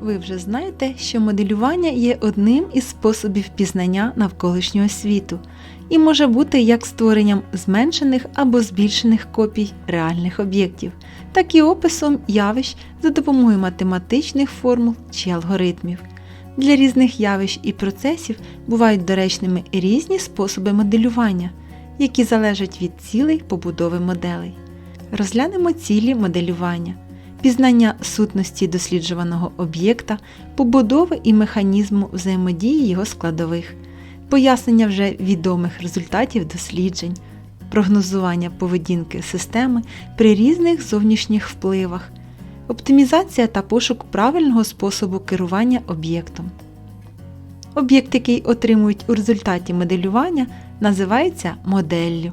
Ви вже знаєте, що моделювання є одним із способів пізнання навколишнього світу і може бути як створенням зменшених або збільшених копій реальних об'єктів, так і описом явищ за допомогою математичних формул чи алгоритмів. Для різних явищ і процесів бувають доречними різні способи моделювання, які залежать від цілей побудови моделей. Розглянемо цілі моделювання пізнання сутності досліджуваного об'єкта, побудови і механізму взаємодії його складових, пояснення вже відомих результатів досліджень, прогнозування поведінки системи при різних зовнішніх впливах, оптимізація та пошук правильного способу керування об'єктом. Об'єкт, який отримують у результаті моделювання, називається моделлю.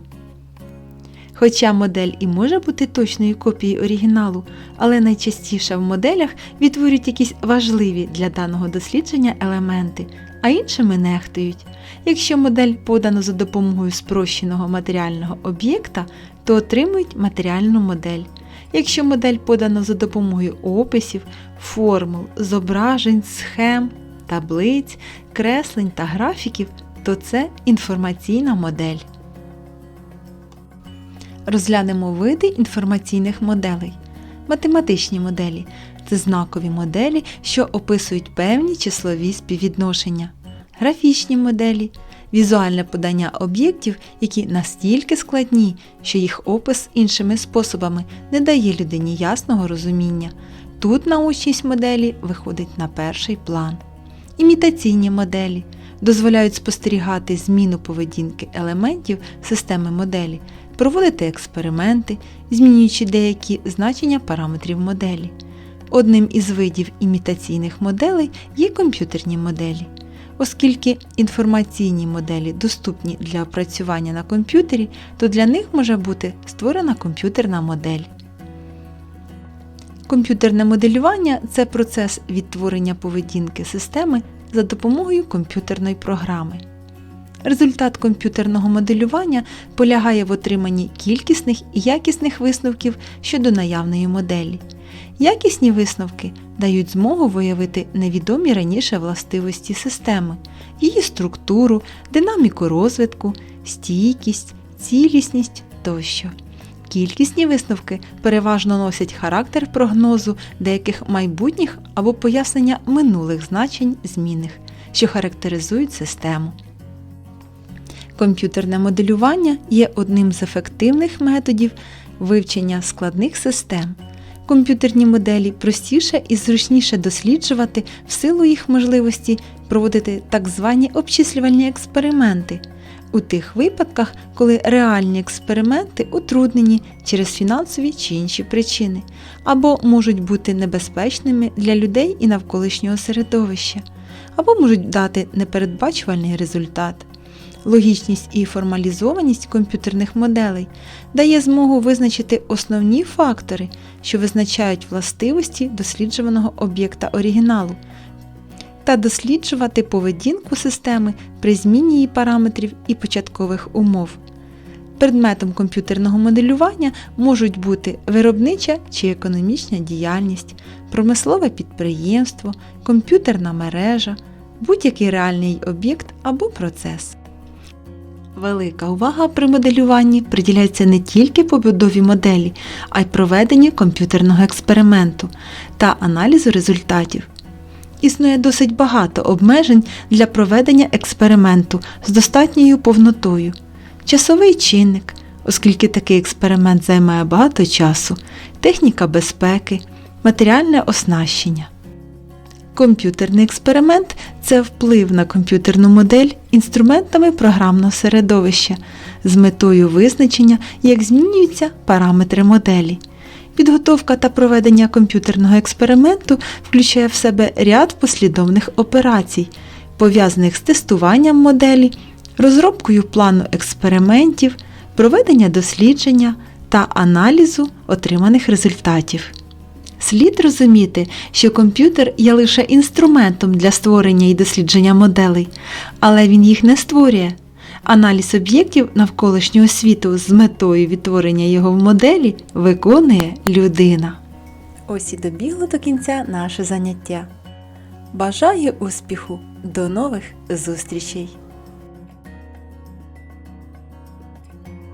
Хоча модель і може бути точною копією оригіналу, але найчастіше в моделях відтворюють якісь важливі для даного дослідження елементи, а іншими нехтують. Якщо модель подано за допомогою спрощеного матеріального об'єкта, то отримують матеріальну модель. Якщо модель подано за допомогою описів, формул, зображень, схем, таблиць, креслень та графіків, то це інформаційна модель. Розглянемо види інформаційних моделей. Математичні моделі це знакові моделі, що описують певні числові співвідношення. Графічні моделі візуальне подання об'єктів, які настільки складні, що їх опис іншими способами не дає людині ясного розуміння. Тут научність моделі виходить на перший план. Імітаційні моделі дозволяють спостерігати зміну поведінки елементів системи моделі, проводити експерименти, змінюючи деякі значення параметрів моделі. Одним із видів імітаційних моделей є комп'ютерні моделі. Оскільки інформаційні моделі доступні для опрацювання на комп'ютері, то для них може бути створена комп'ютерна модель. Комп'ютерне моделювання це процес відтворення поведінки системи за допомогою комп'ютерної програми. Результат комп'ютерного моделювання полягає в отриманні кількісних і якісних висновків щодо наявної моделі. Якісні висновки дають змогу виявити невідомі раніше властивості системи, її структуру, динаміку розвитку, стійкість, цілісність тощо. Кількісні висновки переважно носять характер прогнозу деяких майбутніх або пояснення минулих значень змінних, що характеризують систему. Комп'ютерне моделювання є одним з ефективних методів вивчення складних систем. Комп'ютерні моделі простіше і зручніше досліджувати в силу їх можливості проводити так звані обчислювальні експерименти у тих випадках, коли реальні експерименти утруднені через фінансові чи інші причини, або можуть бути небезпечними для людей і навколишнього середовища, або можуть дати непередбачувальний результат. Логічність і формалізованість комп'ютерних моделей дає змогу визначити основні фактори, що визначають властивості досліджуваного об'єкта оригіналу, та досліджувати поведінку системи при зміні її параметрів і початкових умов. Предметом комп'ютерного моделювання можуть бути виробнича чи економічна діяльність, промислове підприємство, комп'ютерна мережа, будь-який реальний об'єкт або процес. Велика увага при моделюванні приділяється не тільки побудові моделі, а й проведенню комп'ютерного експерименту та аналізу результатів. Існує досить багато обмежень для проведення експерименту з достатньою повнотою. Часовий чинник, оскільки такий експеримент займає багато часу, техніка безпеки, матеріальне оснащення. Комп'ютерний експеримент це вплив на комп'ютерну модель інструментами програмного середовища з метою визначення, як змінюються параметри моделі. Підготовка та проведення комп'ютерного експерименту включає в себе ряд послідовних операцій, пов'язаних з тестуванням моделі, розробкою плану експериментів, проведення дослідження та аналізу отриманих результатів. Слід розуміти, що комп'ютер є лише інструментом для створення і дослідження моделей, але він їх не створює. Аналіз об'єктів навколишнього світу з метою відтворення його в моделі виконує людина. Ось і добігло до кінця наше заняття. Бажаю успіху! До нових зустрічей!